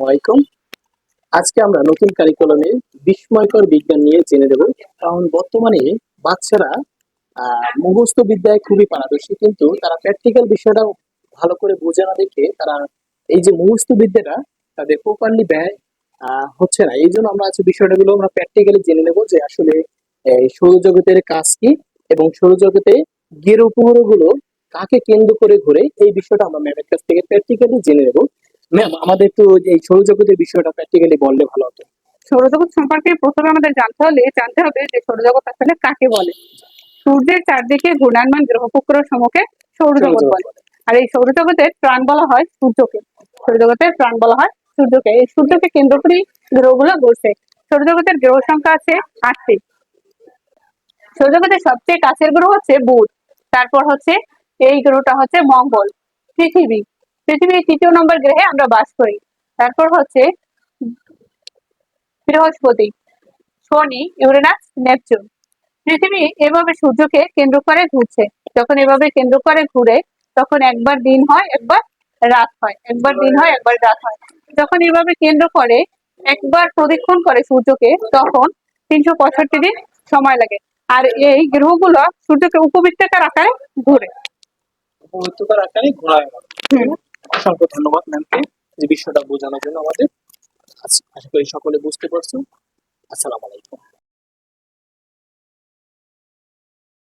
ওয়ালাইকুম আজকে আমরা নতুন কারিকুলামে বিস্ময়কর বিজ্ঞান নিয়ে জেনে দেব, কারণ বর্তমানে বাচ্চারা মুখস্থ বিদ্যায় খুবই পারদর্শী, কিন্তু তারা প্র্যাকটিক্যাল বিষয়টা ভালো করে বোঝে না দেখে তারা এই যে মুখস্থ বিদ্যাটা তাদের প্রপারলি ব্যয় হচ্ছে না। এই জন্য আমরা আজকে বিষয়টাগুলো আমরা প্র্যাকটিক্যালি জেনে নেব যে আসলে সৌরজগতের কাজ কি এবং সৌরজগতে গের উপগ্রহগুলো কাকে কেন্দ্র করে ঘুরে, এই বিষয়টা আমরা ম্যামের কাছ থেকে প্র্যাকটিক্যালি জেনে নেব। ম্যাম আমাদের একটু এই সৌরজগতের বিষয়টা প্র্যাকটিক্যালি বললে ভালো হতো। সৌরজগৎ সম্পর্কে প্রথমে আমাদের জানতে হলে জানতে হবে যে সৌরজগৎ আসলে কাকে বলে। সূর্যের চারদিকে ঘূর্ণায়মান গ্রহ উপগ্রহ সমূহকে সৌরজগৎ বলে। আর এই সৌরজগতের প্রাণ বলা হয় সূর্যকে। সৌরজগতের প্রাণ বলা হয় সূর্যকে। এই সূর্যকে কেন্দ্র করেই গ্রহগুলো ঘুরছে সৌরজগতের গ্রহ সংখ্যা আছে আটটি। সৌরজগতের সবচেয়ে কাছের গ্রহ হচ্ছে বুধ। তারপর হচ্ছে এই গ্রহটা হচ্ছে মঙ্গল পৃথিবী। পৃথিবীর তৃতীয় নম্বর গ্রহে আমরা বাস করি। তারপর হচ্ছে বৃহস্পতি শনি ইউরেনাস নেপচুন। পৃথিবী এভাবে সূর্যকে কেন্দ্র করে ঘুরছে। যখন এভাবে কেন্দ্র করে ঘুরে তখন একবার দিন হয় একবার রাত হয়। একবার দিন হয় একবার রাত হয়। যখন এভাবে কেন্দ্র করে একবার প্রদক্ষিণ করে সূর্যকে তখন তিনশো পঁয়ষট্টি দিন সময় লাগে। আর এই গ্রহগুলো সূর্যকে উপবৃত্তাকার আকারে ঘুরে। উপত্যকার আকারে ঘোরায়। হুম। অসংখ্য ধন্যবাদ ম্যামকে যে বিষয়টা বোঝানোর জন্য আমাদের। আশা করি সকলে বুঝতে পারছ আসসালামু আলাইকুম।